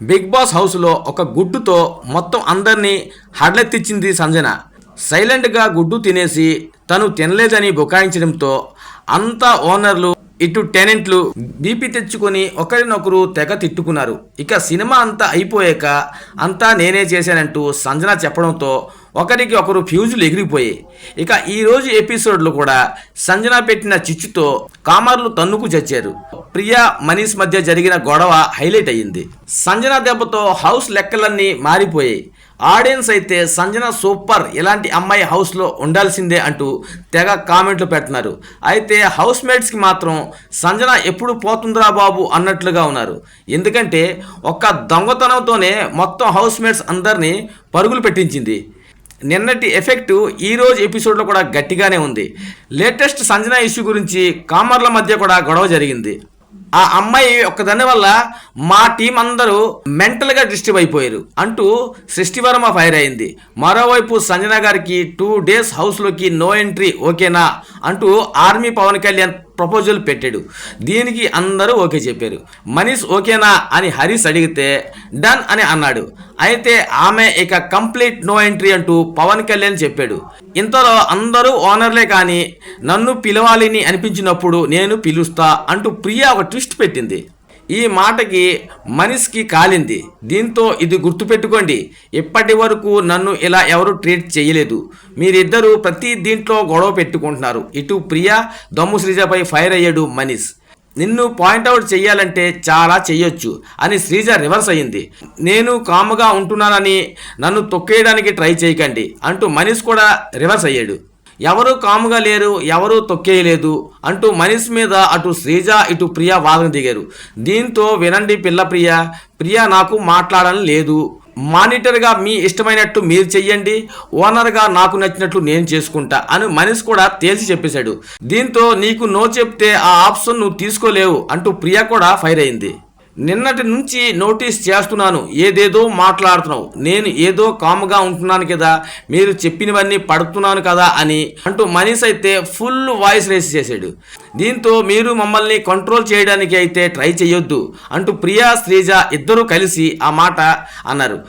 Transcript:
Big boss హౌస్లో ఒక గుడ్డుతో మొత్తం అందరినీ హడలెత్తిచ్చింది సంజన. సైలెంట్గా గుడ్డు తినేసి తను తినలేదని బుకాయించడంతో అంతా ఓనర్లు ఇటు టెనెంట్లు బీపీ తెచ్చుకొని ఒకరినొకరు తెగ తిట్టుకున్నారు. ఇక సినిమా అంతా అయిపోయాక అంతా నేనే చేశానంటూ సంజన చెప్పడంతో ఒకరికి ఒకరు ఫ్యూజులు ఎగిరిపోయాయి. ఇక ఈరోజు ఎపిసోడ్లో కూడా సంజన పెట్టిన చిచ్చుతో కామర్లు తన్నుకు చచ్చారు. ప్రియా మనీష్ మధ్య జరిగిన గొడవ హైలైట్ అయ్యింది. సంజన దెబ్బతో హౌస్ లెక్కలన్నీ మారిపోయాయి. ఆడియన్స్ అయితే సంజన సూపర్ ఇలాంటి అమ్మాయి హౌస్లో ఉండాల్సిందే అంటూ తెగ కామెంట్లు పెడుతున్నారు. అయితే హౌస్ మేట్స్కి మాత్రం సంజన ఎప్పుడు పోతుందిరా బాబు అన్నట్లుగా ఉన్నారు. ఎందుకంటే ఒక్క దొంగతనంతోనే మొత్తం హౌస్ మేట్స్ అందరినీ పరుగులు పెట్టించింది. నిన్నటి ఎఫెక్ట్ ఈ రోజు ఎపిసోడ్లో కూడా గట్టిగానే ఉంది. లేటెస్ట్ సంజన ఇష్యూ గురించి కామర్ల మధ్య కూడా గొడవ జరిగింది. ఆ అమ్మాయి ఒక్కదాని వల్ల మా టీం అందరూ మెంటల్గా డిస్టర్బ్ అయిపోయారు అంటూ సృష్టివర్మ ఫైర్ అయింది. మరోవైపు సంజన గారికి టూ డేస్ హౌస్లోకి నో ఎంట్రీ ఓకేనా అంటూ ఆర్మీ పవన్ కళ్యాణ్ ప్రపోజల్ పెట్టాడు. దీనికి అందరూ ఓకే చెప్పారు. మనీష్ ఓకేనా అని హరీష్ అడిగితే డన్ అని అన్నాడు. అయితే ఆమె ఇక కంప్లీట్ నో ఎంట్రీ అంటూ పవన్ కళ్యాణ్ చెప్పాడు. ఇంతలో అందరూ ఓనర్లే కానీ నన్ను పిలవాలని అనిపించినప్పుడు నేను పిలుస్తా అంటూ ప్రియా ఒక ట్విస్ట్ పెట్టింది. ఈ మాటకి మనిషికి కాలింది. దీంతో ఇది గుర్తుపెట్టుకోండి ఇప్పటి వరకు నన్ను ఇలా ఎవరు ట్రీట్ చేయలేదు. మీరిద్దరూ ప్రతి దీంట్లో గొడవ పెట్టుకుంటున్నారు. ఇటు ప్రియా దమ్ము శ్రీజపై ఫైర్ అయ్యాడు మనీష్. నిన్ను పాయింట్అవుట్ చేయాలంటే చాలా చేయొచ్చు అని శ్రీజ రివర్స్ అయ్యింది నేను కాముగా ఉంటున్నానని నన్ను తొక్కేయడానికి ట్రై చేయకండి అంటూ మనీష్ కూడా రివర్స్ అయ్యాడు. ఎవరు కాముగా లేరు ఎవరూ తొక్కేయలేదు అంటూ మనీష్ మీద అటు శ్రీజ ఇటు ప్రియ వాదన దిగారు. దీంతో వినండి పిల్ల ప్రియ ప్రియ నాకు మాట్లాడడం లేదు. మానిటర్గా మీ ఇష్టమైనట్టు మీరు చెయ్యండి ఓనర్గా నాకు నచ్చినట్లు నేను చేసుకుంటా అని మనిషి కూడా తేల్చి చెప్పేశాడు. దీంతో నీకు నో చెప్తే ఆ ఆప్షన్ నువ్వు తీసుకోలేవు అంటూ ప్రియ కూడా ఫైర్ అయింది. నిన్నటి నుంచి నోటీస్ చేస్తున్నాను. ఏదేదో మాట్లాడుతున్నావు. నేను ఏదో కామ్గా ఉంటున్నాను కదా. మీరు చెప్పినవన్నీ పడుతున్నాను కదా అని అంటూ మనీష్ అయితే ఫుల్ వాయిస్ రేస్ చేశాడు. దీంతో మీరు మమ్మల్ని కంట్రోల్ చేయడానికి అయితే ట్రై చేయొద్దు అంటూ ప్రియా శ్రీజ ఇద్దరూ కలిసి ఆ మాట అన్నారు.